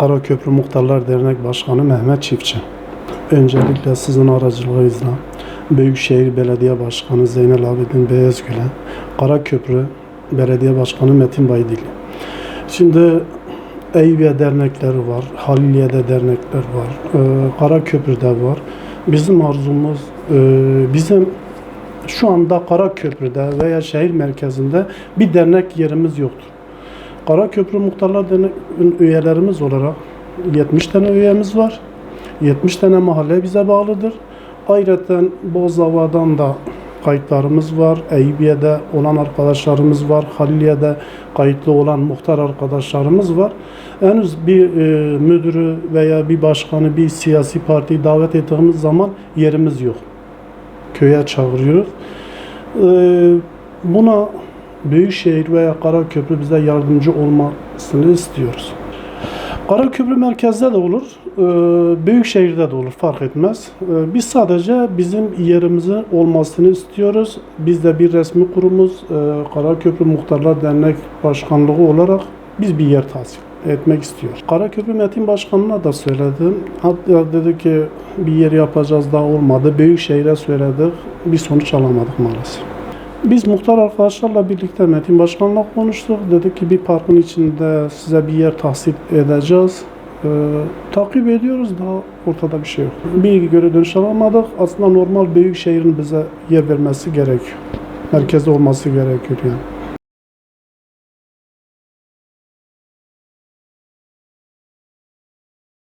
Karaköprü Muhtarlar Dernek Başkanı Mehmet Çiftçi. Öncelikle sizin aracılığınızla Büyükşehir Belediye Başkanı Zeynel Abidin Beyazgül'e, Karaköprü Belediye Başkanı Metin Baydili. Şimdi Eyüpiye dernekleri var, Haliliye'de dernekler var, e, Karaköprü'de var. Bizim arzumuz, e, bizim şu anda Karaköprü'de veya şehir merkezinde bir dernek yerimiz yoktur. Karaköprü Muhtarlar Derneği'nin üyelerimiz olarak 70 tane üyemiz var. 70 tane mahalle bize bağlıdır. Ayrıca Bozova'dan da kayıtlarımız var. Eyüpiye'de olan arkadaşlarımız var. Haliliye'de kayıtlı olan muhtar arkadaşlarımız var. Henüz bir e, müdürü veya bir başkanı, bir siyasi partiyi davet ettiğimiz zaman yerimiz yok. Köye çağırıyoruz. E, buna Büyükşehir veya Karaköprü bize yardımcı olmasını istiyoruz. Karaköprü merkezde de olur, e, Büyükşehir'de de olur fark etmez. E, Biz sadece bizim yerimizin olmasını istiyoruz. Biz de bir resmi kurumuz, e, Karaköprü Muhtarlar Dernek Başkanlığı olarak biz bir yer tahsis etmek istiyoruz. Karaköprü Metin Başkanı'na da söyledim. Hatta dedi ki bir yer yapacağız daha olmadı. Büyükşehir'e söyledik, bir sonuç alamadık maalesef. Biz muhtar arkadaşlarla birlikte Metin Başkan'la konuştuk. Dedik ki bir parkın içinde size bir yer tahsis edeceğiz. Ee, takip ediyoruz daha ortada bir şey yok. Bir göre dönüş alamadık. Aslında normal büyük şehrin bize yer vermesi gerekiyor. Merkezde olması gerekiyor yani.